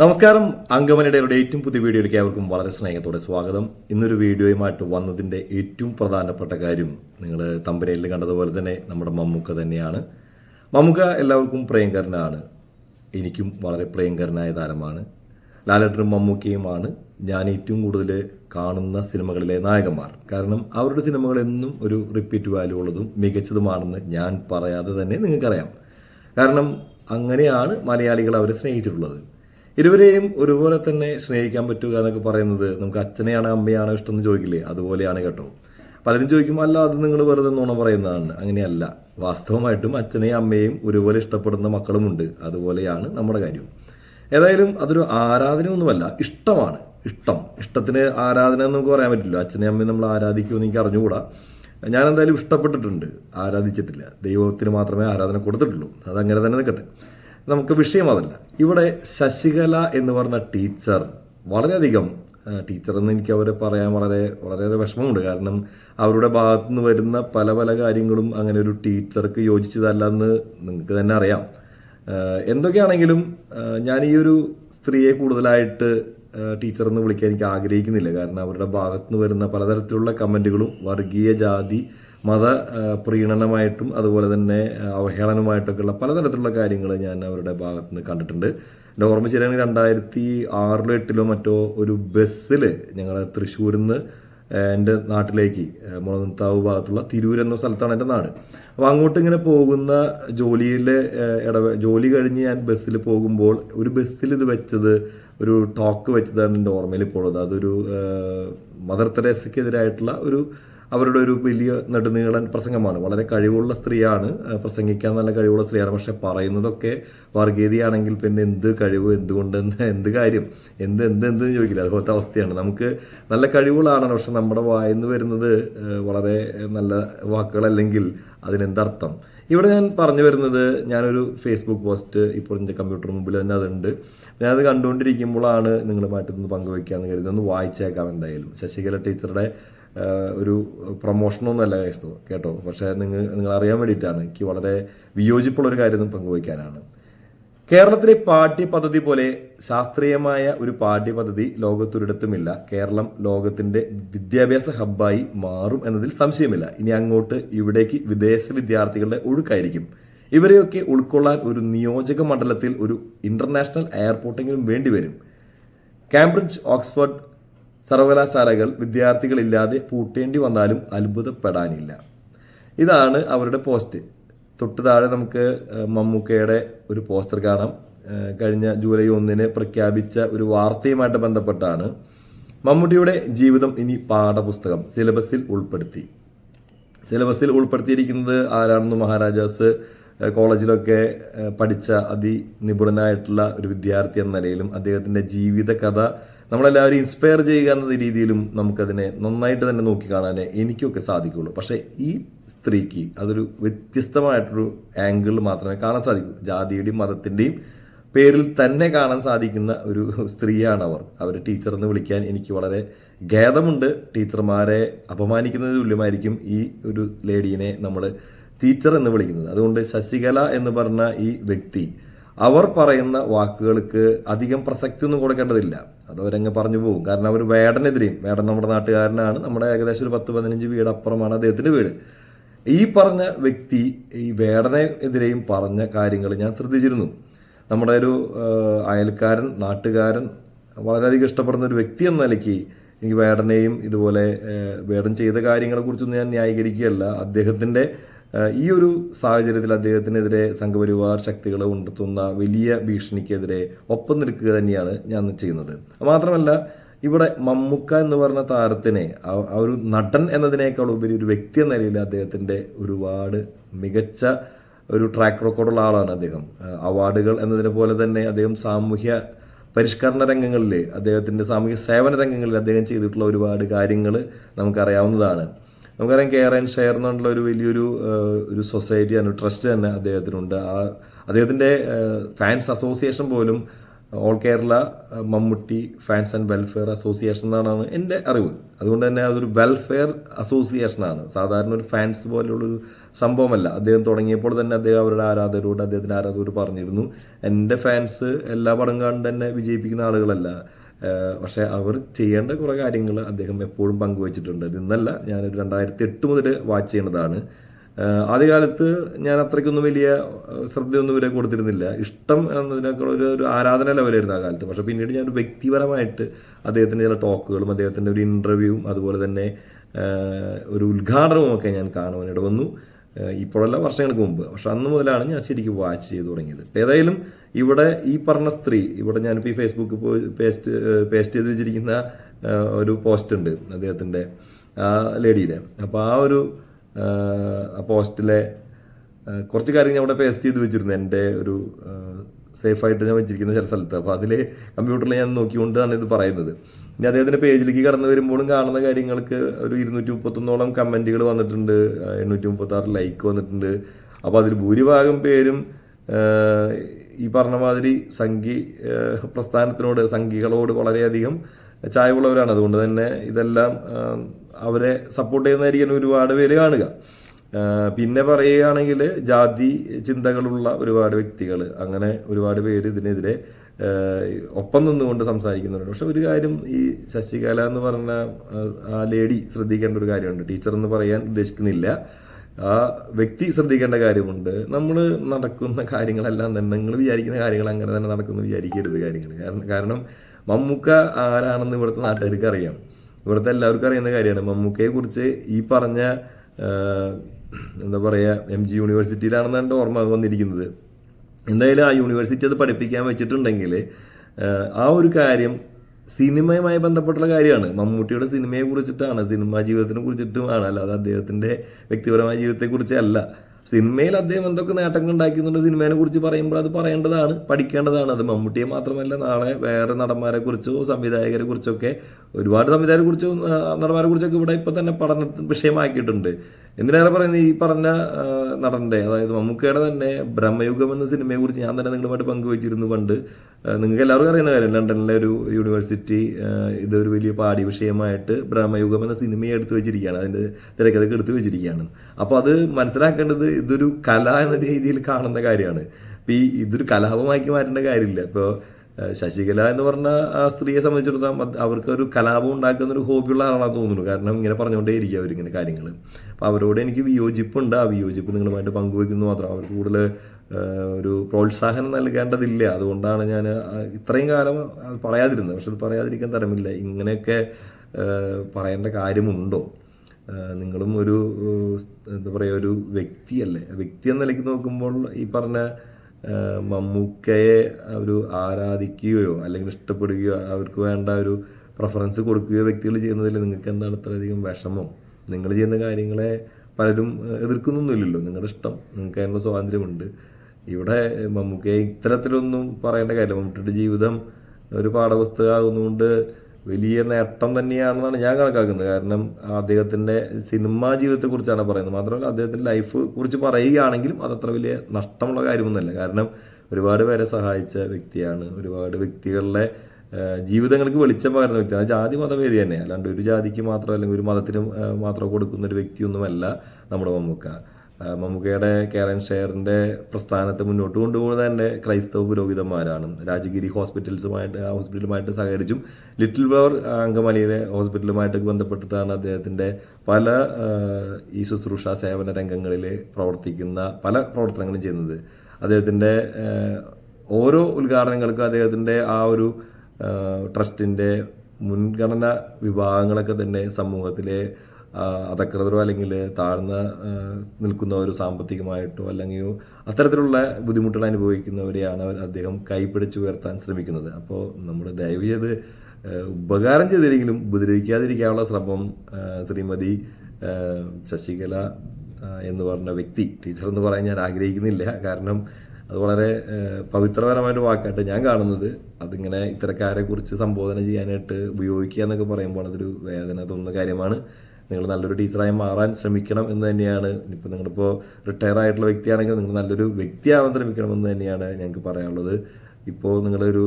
നമസ്കാരം. അങ്കമനയുടെ ഏറ്റവും പുതിയ വീഡിയോയിലേക്ക് ഏവർക്കും വളരെ സ്നേഹത്തോടെ സ്വാഗതം. ഇന്നൊരു വീഡിയോയുമായിട്ട് വന്നതിന്റെ ഏറ്റവും പ്രധാനപ്പെട്ട കാര്യം നിങ്ങൾ തമ്പനയിൽ കണ്ടതുപോലെ തന്നെ നമ്മുടെ മമ്മൂക്ക തന്നെയാണ്. മമ്മൂക്ക എല്ലാവർക്കും പ്രിയങ്കരനാണ്. എനിക്കും വളരെ പ്രിയങ്കരനായ താരമാണ്. ലാലേട്ടനും മമ്മൂക്കയുമാണ്. ഞാൻ ഏറ്റവും കൂടുതൽ കാണുന്ന സിനിമകളിലെ നായകന്മാർ. കാരണം അവരുടെ സിനിമകൾ എന്നും ഒരു റിപ്പീറ്റ് വാല്യൂ ഉള്ളതും മികച്ചതുമാണെന്ന് ഞാൻ പറയാതെ തന്നെ നിങ്ങൾക്കറിയാം. കാരണം അങ്ങനെയാണ് മലയാളികൾ അവരെ സ്നേഹിച്ചിട്ടുള്ളത്. ഇരുവരെയും ഒരുപോലെ തന്നെ സ്നേഹിക്കാൻ പറ്റുക എന്നൊക്കെ പറയുന്നത് നമുക്ക് അച്ഛനെയാണ് അമ്മയാണോ ഇഷ്ടം എന്ന് ചോദിക്കില്ലേ? അതുപോലെയാണ് കേട്ടോ. പലരും ചോദിക്കും അല്ല അത് നിങ്ങൾ വെറുതെ നുണ പറയുന്നതാണ്. അങ്ങനെയല്ല. വാസ്തവമായിട്ടും അച്ഛനെയും അമ്മയെയും ഒരുപോലെ ഇഷ്ടപ്പെടുന്ന മക്കളുമുണ്ട്. അതുപോലെയാണ് നമ്മുടെ കാര്യം. ഏതായാലും അതൊരു ആരാധനയൊന്നുമല്ല ഇഷ്ടമാണ്. ഇഷ്ടം. ഇഷ്ടത്തിന് ആരാധന എന്ന് നമുക്ക് പറയാൻ പറ്റില്ല. അച്ഛനെയും അമ്മയും നമ്മൾ ആരാധിക്കുമെന്ന് എനിക്ക് അറിഞ്ഞുകൂടാ. ഞാൻ എന്തായാലും ഇഷ്ടപ്പെട്ടിട്ടുണ്ട്. ആരാധിച്ചിട്ടില്ല. ദൈവത്തിന് മാത്രമേ ആരാധന കൊടുത്തിട്ടുള്ളൂ. അതങ്ങനെ തന്നെ നിൽക്കട്ടെ. നമുക്ക് വിഷയം അതല്ല ഇവിടെ ശശികല എന്ന് പറഞ്ഞ ടീച്ചർ വളരെയധികം ടീച്ചർ എന്ന് എനിക്ക് അവരെ പറയാൻ വളരെ വളരെയേറെ വിഷമമുണ്ട്. കാരണം അവരുടെ ഭാഗത്തു നിന്ന് വരുന്ന പല പല കാര്യങ്ങളും അങ്ങനെ ഒരു ടീച്ചർക്ക് യോജിച്ചതല്ല എന്ന് നിങ്ങൾക്ക് തന്നെ അറിയാം. എന്തൊക്കെയാണെങ്കിലും ഞാൻ ഈ ഒരു സ്ത്രീയെ കൂടുതലായിട്ട് ടീച്ചർ എന്ന് വിളിക്കാൻ എനിക്ക് ആഗ്രഹിക്കുന്നില്ല. കാരണം അവരുടെ ഭാഗത്തു നിന്ന് വരുന്ന പലതരത്തിലുള്ള കമന്റുകളും വർഗീയ ജാതി മത പ്രീണനമായിട്ടും അതുപോലെ തന്നെ അവഹേളനമായിട്ടൊക്കെയുള്ള പലതരത്തിലുള്ള കാര്യങ്ങൾ ഞാൻ അവരുടെ ഭാഗത്തു നിന്ന് കണ്ടിട്ടുണ്ട്. എന്റെ ഓർമ്മ ശരിയാണെങ്കിൽ രണ്ടായിരത്തി ആറിലോ എട്ടിലോ മറ്റോ ഒരു ബസ്സിൽ ഞങ്ങൾ തൃശ്ശൂരിൽ നിന്ന് എന്റെ നാട്ടിലേക്ക് മുളനത്താവ് ഭാഗത്തുള്ള തിരൂർ എന്ന സ്ഥലത്താണ് എന്റെ നാട്. അപ്പോൾ അങ്ങോട്ട് ഇങ്ങനെ പോകുന്ന ജോലിയിലെ ഇടവ ജോലി കഴിഞ്ഞ് ഞാൻ ബസ്സിൽ പോകുമ്പോൾ ഒരു ബസ്സിൽ ഇത് വെച്ചത് ഒരു ടോക്ക് വെച്ചതാണ് എന്റെ ഓർമ്മയിൽ ഇപ്പോൾ അതൊരു മദർ തെരേസയ്ക്കെതിരായിട്ടുള്ള ഒരു അവരുടെ ഒരു വലിയ നെടുനീളൻ പ്രസംഗമാണ്. വളരെ കഴിവുള്ള സ്ത്രീയാണ് പ്രസംഗിക്കാൻ നല്ല കഴിവുള്ള സ്ത്രീയാണ്. പക്ഷെ പറയുന്നതൊക്കെ വർഗീയതയാണെങ്കിൽ പിന്നെ എന്ത് കഴിവ് എന്തുകൊണ്ട് എന്ത് കാര്യം എന്ത് എന്ത് എന്ത് ചോദിക്കില്ല. അതുപോലത്തെ അവസ്ഥയാണ്. നമുക്ക് നല്ല കഴിവുകളാണ് പക്ഷെ നമ്മുടെ വായിന്ന് വരുന്നത് വളരെ നല്ല വാക്കുകളല്ലെങ്കിൽ അതിനെന്തർത്ഥം? ഇവിടെ ഞാൻ പറഞ്ഞു വരുന്നത് ഞാനൊരു ഫേസ്ബുക്ക് പോസ്റ്റ് ഇപ്പോൾ എന്റെ കമ്പ്യൂട്ടർ മുമ്പിൽ തന്നെ അതുണ്ട്. ഞാനത് കണ്ടുകൊണ്ടിരിക്കുമ്പോഴാണ് നിങ്ങളുമായിട്ട് ഒന്ന് പങ്കുവയ്ക്കാമെന്ന് കരുതി. ഒന്ന് വായിച്ചേക്കാം എന്തായാലും. ശശികല ടീച്ചറുടെ ഒരു പ്രൊമോഷനൊന്നുമല്ല ക്രൈസ്തവ കേട്ടോ? പക്ഷേ നിങ്ങൾ നിങ്ങൾ അറിയാൻ വേണ്ടിയിട്ടാണ്. എനിക്ക് വളരെ വിയോജിപ്പുള്ള ഒരു കാര്യം പങ്കുവയ്ക്കാനാണ്. കേരളത്തിലെ പാഠ്യ പദ്ധതി പോലെ ശാസ്ത്രീയമായ ഒരു പാഠ്യ പദ്ധതി ലോകത്തൊരിടത്തുമില്ല. കേരളം ലോകത്തിന്റെ വിദ്യാഭ്യാസ ഹബ്ബായി മാറും എന്നതിൽ സംശയമില്ല. ഇനി അങ്ങോട്ട് ഇവിടേക്ക് വിദേശ വിദ്യാർത്ഥികളുടെ ഒഴുക്കായിരിക്കും. ഇവരെയൊക്കെ ഉൾക്കൊള്ളാൻ ഒരു നിയോജക മണ്ഡലത്തിൽ ഒരു ഇന്റർനാഷണൽ എയർപോർട്ടെങ്കിലും വേണ്ടിവരും. കാംബ്രിഡ്ജ് ഓക്സ്ഫോർഡ് സർവകലാശാലകൾ വിദ്യാർത്ഥികളില്ലാതെ പൂട്ടേണ്ടി വന്നാലും അത്ഭുതപ്പെടാനില്ല. ഇതാണ് അവരുടെ പോസ്റ്റ്. തൊട്ട് താഴെ നമുക്ക് മമ്മൂക്കയുടെ ഒരു പോസ്റ്റർ കാണാം. കഴിഞ്ഞ ജൂലൈ ഒന്നിന് പ്രഖ്യാപിച്ച ഒരു വാർത്തയുമായിട്ട് ബന്ധപ്പെട്ടാണ് മമ്മൂട്ടിയുടെ ജീവിതം ഇനി പാഠപുസ്തകം സിലബസിൽ ഉൾപ്പെടുത്തി. സിലബസിൽ ഉൾപ്പെടുത്തിയിരിക്കുന്നത് ആരാണെന്ന് മഹാരാജാസ് കോളേജിലൊക്കെ പഠിച്ച അതിനിപുണനായിട്ടുള്ള ഒരു വിദ്യാർത്ഥി എന്ന നിലയിലും അദ്ദേഹത്തിന്റെ ജീവിത കഥ നമ്മളെല്ലാവരും ഇൻസ്പയർ ചെയ്യുക എന്ന രീതിയിലും നമുക്കതിനെ നന്നായിട്ട് തന്നെ നോക്കി കാണാനേ എനിക്കൊക്കെ സാധിക്കുള്ളൂ. പക്ഷേ ഈ സ്ത്രീക്ക് അതൊരു വ്യത്യസ്തമായിട്ടൊരു ആംഗിളിൽ മാത്രമേ കാണാൻ സാധിക്കൂ. ജാതിയുടെയും മതത്തിന്റെയും പേരിൽ തന്നെ കാണാൻ സാധിക്കുന്ന ഒരു സ്ത്രീയാണ് അവർ അവർ ടീച്ചർ എന്ന് വിളിക്കാൻ എനിക്ക് വളരെ ഖേദമുണ്ട്. ടീച്ചർമാരെ അപമാനിക്കുന്നത് തുല്യമായിരിക്കും ഈ ഒരു ലേഡീനെ നമ്മൾ ടീച്ചർ എന്ന് വിളിക്കുന്നത്. അതുകൊണ്ട് ശശികല എന്ന് പറഞ്ഞ ഈ വ്യക്തി അവർ പറയുന്ന വാക്കുകൾക്ക് അധികം പ്രസക്തി ഒന്നും കൊടുക്കേണ്ടതില്ല. അത് അവരങ്ങ് പറഞ്ഞു പോകും. കാരണം അവർ വേടനെതിരെയും വേടൻ നമ്മുടെ നാട്ടുകാരനാണ്. നമ്മുടെ ഏകദേശം ഒരു പത്ത് പതിനഞ്ച് വീട് അപ്പുറമാണ് അദ്ദേഹത്തിന്റെ വീട്. ഈ പറഞ്ഞ വ്യക്തി ഈ വേടനെ എതിരെയും പറഞ്ഞ കാര്യങ്ങൾ ഞാൻ ശ്രദ്ധിച്ചിരുന്നു. നമ്മുടെ ഒരു അയൽക്കാരൻ നാട്ടുകാരൻ വളരെയധികം ഇഷ്ടപ്പെടുന്ന ഒരു വ്യക്തി എന്ന നിലയ്ക്ക് എനിക്ക് വേടനെയും ഇതുപോലെ വേടൻ ചെയ്ത കാര്യങ്ങളെക്കുറിച്ചൊന്നും ഞാൻ ന്യായീകരിക്കുകയല്ല. അദ്ദേഹത്തിന്റെ ആ, ഈ ഒരു സാഹചര്യത്തിൽ അദ്ദേഹത്തിനെതിരെ സംഘപരിവാർ ശക്തികൾ ഉണ്ടെത്തുന്ന വലിയ ഭീഷണിക്കെതിരെ ഒപ്പം നിൽക്കുക തന്നെയാണ് ഞാൻ ചെയ്യുന്നത്. മാത്രമല്ല ഇവിടെ മമ്മുക്ക എന്ന് പറഞ്ഞ താരത്തിനെ ആ- ഒരു നടൻ എന്നതിനേക്കാൾ ഉപരി ഒരു വ്യക്തി എന്ന നിലയിൽ അദ്ദേഹത്തിന്റെ ഒരുപാട് മികച്ച ഒരു ട്രാക്ക് റെക്കോർഡുള്ള ആളാണ് അദ്ദേഹം. അവാർഡുകൾ എന്നതിനെ പോലെ തന്നെ അദ്ദേഹം സാമൂഹ്യ പരിഷ്കരണ രംഗങ്ങളിൽ അദ്ദേഹത്തിന്റെ സാമൂഹ്യ സേവന രംഗങ്ങളിൽ അദ്ദേഹം ചെയ്തിട്ടുള്ള ഒരുപാട് കാര്യങ്ങൾ നമുക്കറിയാവുന്നതാണ്. നമുക്കറിയാം കെയർ ആൻഡ് ഷെയർ എന്നുള്ള ഒരു വലിയൊരു ഒരു സൊസൈറ്റി ആണ് ട്രസ്റ്റ് തന്നെ അദ്ദേഹത്തിനുണ്ട്. ആ അദ്ദേഹത്തിന്റെ ഫാൻസ് അസോസിയേഷൻ പോലും all Kerala Mammootty fans and welfare association എന്നാണ് എന്റെ അറിവ്. അതുകൊണ്ട് തന്നെ അതൊരു വെൽഫെയർ അസോസിയേഷനാണ് സാധാരണ ഒരു ഫാൻസ് പോലെയുള്ളൊരു സംഭവമല്ല. അദ്ദേഹം തുടങ്ങിയപ്പോൾ തന്നെ അദ്ദേഹം അവരുടെ ആരാധകരോട് അദ്ദേഹത്തിന്റെ ആരാധകരോട് പറഞ്ഞിരുന്നു എന്റെ ഫാൻസ് എല്ലാ പടം കണ്ട് തന്നെ വിജയിപ്പിക്കുന്ന ആളുകളല്ല. പക്ഷേ അവർ ചെയ്യേണ്ട കുറേ കാര്യങ്ങൾ അദ്ദേഹം എപ്പോഴും പങ്കുവച്ചിട്ടുണ്ട്. ഇന്നല്ല ഞാനൊരു രണ്ടായിരത്തി എട്ട് മുതൽ വാച്ച് ചെയ്യുന്നതാണ് ആദ്യകാലത്ത് ഞാൻ അത്രയ്ക്കൊന്നും വലിയ ശ്രദ്ധയൊന്നും ഇവരെ കൊടുത്തിരുന്നില്ല. ഇഷ്ടം എന്നതിനേക്കാൾ ഒരു ഒരു ആരാധന ലെവലായിരുന്നു ആ കാലത്ത്. പക്ഷേ പിന്നീട് ഞാൻ വ്യക്തിപരമായിട്ട് അദ്ദേഹത്തിന്റെ ചില ടോക്കുകളും അദ്ദേഹത്തിന്റെ ഒരു ഇന്റർവ്യൂവും അതുപോലെ തന്നെ ഒരു ഉദ്ഘാടനവും ഒക്കെ ഞാൻ കാണുവാനിട വന്നു ഇപ്പോഴല്ല വർഷങ്ങൾക്ക് മുമ്പ്. പക്ഷെ അന്ന് മുതലാണ് ഞാൻ ശരിക്കും വാച്ച് ചെയ്തു തുടങ്ങിയത്. ഏതായാലും ഇവിടെ ഈ പറഞ്ഞ സ്ത്രീ ഇവിടെ ഞാനിപ്പോൾ ഈ ഫേസ്ബുക്ക് പേസ്റ്റ് പേസ്റ്റ് ചെയ്ത് വെച്ചിരിക്കുന്ന ഒരു പോസ്റ്റ് ഉണ്ട് അദ്ദേഹത്തിന്റെ ആ ലേഡിയുടെ അപ്പോൾ ആ ഒരു ആ പോസ്റ്റിലെ കുറച്ച് കാര്യങ്ങൾ ഞാൻ അവിടെ പേസ്റ്റ് ചെയ്ത് വെച്ചിരുന്നു. എന്റെ ഒരു സേഫായിട്ട് ഞാൻ വെച്ചിരിക്കുന്ന ചില സ്ഥലത്ത്. അപ്പോൾ അതിൽ കമ്പ്യൂട്ടറിൽ ഞാൻ നോക്കിക്കൊണ്ടാണ് ഇത് പറയുന്നത്. ഇനി അദ്ദേഹത്തിന്റെ പേജിലേക്ക് കടന്നു വരുമ്പോഴും കാണുന്ന കാര്യങ്ങൾക്ക് ഒരു ഇരുന്നൂറ്റി മുപ്പത്തൊന്നോളം കമന്റുകൾ വന്നിട്ടുണ്ട്. എണ്ണൂറ്റി മുപ്പത്തി ആറ് ലൈക്ക് വന്നിട്ടുണ്ട്. അപ്പോൾ അതിൽ ഭൂരിഭാഗം പേരും ഈ പറഞ്ഞ മാതിരി സംഘി പ്രസ്ഥാനത്തിനോട് സംഘികളോട് വളരെയധികം ചായവുള്ളവരാണ്. അതുകൊണ്ട് തന്നെ ഇതെല്ലാം അവരെ സപ്പോർട്ട് ചെയ്യുന്നതായിരിക്കും ഒരുപാട് പേര് കാണുക. പിന്നെ പറയുകയാണെങ്കിൽ ജാതി ചിന്തകളുള്ള ഒരുപാട് വ്യക്തികൾ അങ്ങനെ ഒരുപാട് പേര് ഇതിനെതിരെ ഒപ്പം നിന്നുകൊണ്ട് സംസാരിക്കുന്നുണ്ട്. പക്ഷെ ഒരു കാര്യം ഈ ശശികല എന്ന് പറഞ്ഞ ആ ലേഡി ശ്രദ്ധിക്കേണ്ട ഒരു കാര്യമുണ്ട്. ടീച്ചർ എന്ന് പറയാൻ ഉദ്ദേശിക്കുന്നില്ല. ആ വ്യക്തി ശ്രദ്ധിക്കേണ്ട കാര്യമുണ്ട്. നമ്മൾ നടക്കുന്ന കാര്യങ്ങളെല്ലാം തന്നെ നിങ്ങൾ വിചാരിക്കുന്ന കാര്യങ്ങൾ അങ്ങനെ തന്നെ നടക്കുന്നു വിചാരിക്കരുത് കാര്യങ്ങൾ കാരണം കാരണം മമ്മൂക്ക ആരാണെന്ന് ഇവിടുത്തെ നാട്ടുകാർക്ക് അറിയാം. ഇവിടുത്തെ എല്ലാവർക്കും അറിയുന്ന കാര്യമാണ്. മമ്മൂക്കയെ കുറിച്ച് ഈ പറഞ്ഞ എന്താ പറയുക എം ജി യൂണിവേഴ്സിറ്റിയിലാണെന്ന് എന്റെ ഓർമ്മ വന്നിരിക്കുന്നത്. എന്തായാലും ആ യൂണിവേഴ്സിറ്റി അത് പഠിപ്പിക്കാൻ വെച്ചിട്ടുണ്ടെങ്കിൽ ആ ഒരു കാര്യം സിനിമയുമായി ബന്ധപ്പെട്ടുള്ള കാര്യമാണ്. മമ്മൂട്ടിയുടെ സിനിമയെ കുറിച്ചിട്ടാണ് സിനിമാ ജീവിതത്തിനെ കുറിച്ചിട്ടുമാണ്. അല്ലാതെ അദ്ദേഹത്തിന്റെ വ്യക്തിപരമായ ജീവിതത്തെക്കുറിച്ചല്ല സിനിമയിൽ അദ്ദേഹം എന്തൊക്കെ നേട്ടങ്ങൾ ഉണ്ടാക്കിയെന്നുള്ള സിനിമയെ കുറിച്ച് പറയുമ്പോൾ അത് പറയേണ്ടതാണ് പഠിക്കേണ്ടതാണ്. അത് മമ്മൂട്ടിയെ മാത്രമല്ല നാളെ വേറെ നടന്മാരെ കുറിച്ചോ സംവിധായകരെ കുറിച്ചൊക്കെ ഒരുപാട് സംവിധായകരെ കുറിച്ചോ നടന്മാരെ കുറിച്ചൊക്കെ ഇവിടെ ഇപ്പൊ തന്നെ പഠന വിഷയമാക്കിയിട്ടുണ്ട്. എന്തിനേറെ പറയുന്നത് ഈ പറഞ്ഞ നടന്റെ? അതായത് മമ്മൂക്കയുടെ തന്നെ ബ്രഹ്മയുഗം എന്ന സിനിമയെ കുറിച്ച് ഞാൻ തന്നെ നിങ്ങളുമായിട്ട് പങ്കുവച്ചിരുന്നു പണ്ട്. നിങ്ങൾക്ക് എല്ലാവർക്കും അറിയുന്ന കാര്യം ലണ്ടനിലെ ഒരു യൂണിവേഴ്സിറ്റി ഇതൊരു വലിയ പാടി വിഷയമായിട്ട് ബ്രഹ്മയുഗം എന്ന സിനിമയെ എടുത്തു വെച്ചിരിക്കുകയാണ്. അതിന്റെ തിരക്കഥയ്ക്ക് എടുത്തു വെച്ചിരിക്കുകയാണ്. അപ്പോൾ അത് മനസ്സിലാക്കേണ്ടത് ഇതൊരു കല എന്ന രീതിയിൽ കാണുന്ന കാര്യമാണ്. അപ്പോൾ ഈ ഇതൊരു കലാപമാക്കി മാറ്റേണ്ട കാര്യമില്ല. ഇപ്പോൾ ശശികല എന്ന് പറഞ്ഞ ആ സ്ത്രീയെ സംബന്ധിച്ചിടത്തോളം അവർക്ക് ഒരു കലാപം ഉണ്ടാക്കുന്ന ഒരു ഹോബിയുള്ള ആളാണെന്ന് തോന്നുന്നു. കാരണം ഇങ്ങനെ പറഞ്ഞുകൊണ്ടേ ഇരിക്കുക അവരിങ്ങനെ കാര്യങ്ങൾ അപ്പോൾ അവരോട് എനിക്ക് വിയോജിപ്പുണ്ട്. ആ വിയോജിപ്പ് നിങ്ങളുമായിട്ട് പങ്കുവയ്ക്കുന്നു. മാത്രം അവർക്ക് കൂടുതൽ ഒരു പ്രോത്സാഹനം നൽകേണ്ടതില്ല. അതുകൊണ്ടാണ് ഞാൻ ഇത്രയും കാലം പറയാതിരുന്നത്. പക്ഷെ അത് പറയാതിരിക്കാൻ തരമില്ല. ഇങ്ങനെയൊക്കെ പറയേണ്ട കാര്യമുണ്ടോ? നിങ്ങളും ഒരു എന്താ പറയുക ഒരു വ്യക്തിയല്ലേ? വ്യക്തി എന്ന നിലയ്ക്ക് നോക്കുമ്പോൾ ഈ പറഞ്ഞ മമ്മൂക്കയെ ഒരു ആരാധിക്കുകയോ അല്ലെങ്കിൽ ഇഷ്ടപ്പെടുകയോ അവർക്ക് വേണ്ട ഒരു പ്രഫറൻസ് കൊടുക്കുകയോ വ്യക്തികൾ ചെയ്യുന്നതിൽ നിങ്ങൾക്ക് എന്താണ് ഇത്രയധികം വിഷമം? നിങ്ങൾ ചെയ്യുന്ന കാര്യങ്ങളെ പലരും എതിർക്കുന്നൊന്നുമില്ലല്ലോ. നിങ്ങളുടെ ഇഷ്ടം. നിങ്ങൾക്ക് അതിനുള്ള സ്വാതന്ത്ര്യമുണ്ട്. ഇവിടെ മമ്മൂക്കയെ ഇത്തരത്തിലൊന്നും പറയേണ്ട കാര്യമില്ല. മമ്മൂട്ടിയുടെ ജീവിതം ഒരു പാഠപുസ്തകമാകുന്നതുകൊണ്ട് വലിയ നേട്ടം തന്നെയാണെന്നാണ് ഞാൻ കണക്കാക്കുന്നത്. കാരണം അദ്ദേഹത്തിന്റെ സിനിമാ ജീവിതത്തെക്കുറിച്ചാണ് പറയുന്നത്. മാത്രമല്ല അദ്ദേഹത്തിന്റെ ലൈഫ് കുറിച്ച് പറയുകയാണെങ്കിലും അതത്ര വലിയ നഷ്ടമുള്ള കാര്യമൊന്നുമല്ല. കാരണം ഒരുപാട് പേരെ സഹായിച്ച വ്യക്തിയാണ്. ഒരുപാട് വ്യക്തികളുടെ ജീവിതങ്ങൾക്ക് വെളിച്ചം പകരുന്ന വ്യക്തിയാണ്. ജാതി മതഭേദി തന്നെ അല്ലാണ്ട് ഒരു ജാതിക്ക് മാത്രം അല്ലെങ്കിൽ ഒരു മതത്തിന് മാത്രം കൊടുക്കുന്ന ഒരു വ്യക്തിയൊന്നുമല്ല നമ്മുടെ മമ്മൂക്ക. ആ, കെയർ ആൻഡ് ഷെയറിന്റെ പ്രസ്ഥാനത്തെ മുന്നോട്ട് കൊണ്ടുപോകുന്നത് തന്നെ ക്രൈസ്തവ പുരോഹിതന്മാരാണ്. രാജഗിരി ഹോസ്പിറ്റൽസുമായിട്ട് ഹോസ്പിറ്റലുമായിട്ട് സഹകരിച്ചും ലിറ്റിൽ ഫ്ലവർ അങ്കമാലിയിലെ ഹോസ്പിറ്റലുമായിട്ടൊക്കെ ബന്ധപ്പെട്ടിട്ടാണ് അദ്ദേഹത്തിന്റെ പല ഈ ശുശ്രൂഷ സേവന രംഗങ്ങളിൽ പ്രവർത്തിക്കുന്ന പല പ്രവർത്തനങ്ങളും ചെയ്യുന്നത്. അദ്ദേഹത്തിന്റെ ഓരോ ഉദ്ഘാടനങ്ങൾക്കും അദ്ദേഹത്തിന്റെ ആ ഒരു ട്രസ്റ്റിന്റെ മുൻഗണന വിഭാഗങ്ങളൊക്കെ തന്നെ സമൂഹത്തിലെ അധകൃതരോ അല്ലെങ്കിൽ താഴ്ന്ന നിൽക്കുന്ന ഒരു സാമ്പത്തികമായിട്ടോ അല്ലെങ്കിൽ അത്തരത്തിലുള്ള ബുദ്ധിമുട്ടുകൾ അനുഭവിക്കുന്നവരെയാണ് അദ്ദേഹം കൈപ്പിടിച്ച് ഉയർത്താൻ ശ്രമിക്കുന്നത്. അപ്പോൾ നമ്മൾ ദയവ് ചെയ്ത് ഉപകാരം ചെയ്തില്ലെങ്കിലും ഉപദ്രവിക്കാതിരിക്കാനുള്ള ശ്രമം ശ്രീമതി ശശികല എന്ന് പറഞ്ഞ വ്യക്തി ടീച്ചർ എന്ന് പറയാൻ ഞാൻ ആഗ്രഹിക്കുന്നില്ല. കാരണം അത് വളരെ പവിത്രപരമായിട്ട് വാക്കായിട്ട് ഞാൻ കാണുന്നത്. അതിങ്ങനെ ഇത്തരക്കാരെ കുറിച്ച് സംബോധന ചെയ്യാനായിട്ട് ഉപയോഗിക്കുക എന്നൊക്കെ പറയുമ്പോൾ അതൊരു വേദന തോന്നുന്ന കാര്യമാണ്. നിങ്ങൾ നല്ലൊരു ടീച്ചറായി മാറാൻ ശ്രമിക്കണം എന്ന് തന്നെയാണ്. ഇനിയിപ്പോൾ നിങ്ങളിപ്പോൾ റിട്ടയർ ആയിട്ടുള്ള വ്യക്തിയാണെങ്കിൽ നിങ്ങൾ നല്ലൊരു വ്യക്തിയാവാൻ ശ്രമിക്കണം എന്ന് തന്നെയാണ് ഞങ്ങൾക്ക് പറയാനുള്ളത്. ഇപ്പോൾ നിങ്ങളൊരു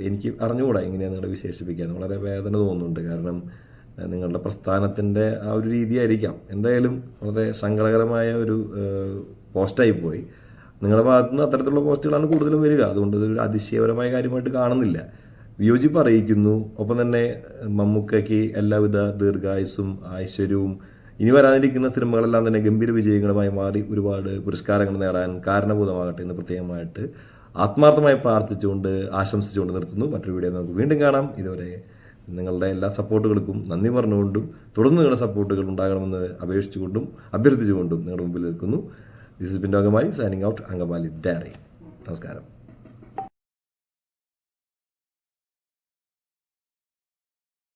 എനിക്ക് അറിഞ്ഞുകൂടാ എങ്ങനെയാണ് നിങ്ങളെ വിശേഷിപ്പിക്കാൻ. വളരെ വേദന തോന്നുന്നുണ്ട്. കാരണം നിങ്ങളുടെ പ്രസ്ഥാനത്തിന്റെ ആ ഒരു രീതിയായിരിക്കാം. എന്തായാലും വളരെ സങ്കടകരമായ ഒരു പോസ്റ്റായി പോയി. നിങ്ങളുടെ ഭാഗത്തുനിന്ന് അത്തരത്തിലുള്ള പോസ്റ്റുകളാണ് കൂടുതലും വരിക. അതുകൊണ്ട് ഇതൊരു അതിശയപരമായ കാര്യമായിട്ട് കാണുന്നില്ല. വിയോജിപ്പ് അറിയിക്കുന്നു. ഒപ്പം തന്നെ മമ്മൂക്കയ്ക്ക് എല്ലാവിധ ദീർഘായുസ്സും ഐശ്വര്യവും ഇനി വരാനിരിക്കുന്ന സിനിമകളെല്ലാം തന്നെ ഗംഭീര വിജയങ്ങളുമായി മാറി ഒരുപാട് പുരസ്കാരങ്ങൾ നേടാൻ കാരണഭൂതമാകട്ടെ എന്ന് പ്രത്യേകമായിട്ട് ആത്മാർത്ഥമായി പ്രാർത്ഥിച്ചുകൊണ്ട് ആശംസിച്ചുകൊണ്ട് നിർത്തുന്നു. മറ്റൊരു വീഡിയോ നമുക്ക് വീണ്ടും കാണാം. ഇതുവരെ നിങ്ങളുടെ എല്ലാ സപ്പോർട്ടുകൾക്കും നന്ദി പറഞ്ഞുകൊണ്ടും തുടർന്ന് നിങ്ങളുടെ സപ്പോർട്ടുകൾ ഉണ്ടാകണമെന്ന് അപേക്ഷിച്ചുകൊണ്ടും അഭ്യർത്ഥിച്ചുകൊണ്ടും നിങ്ങളുടെ മുമ്പിൽ നിൽക്കുന്നു. This is Bin Angamaly signing out Angamaly diary നമസ്കാരം.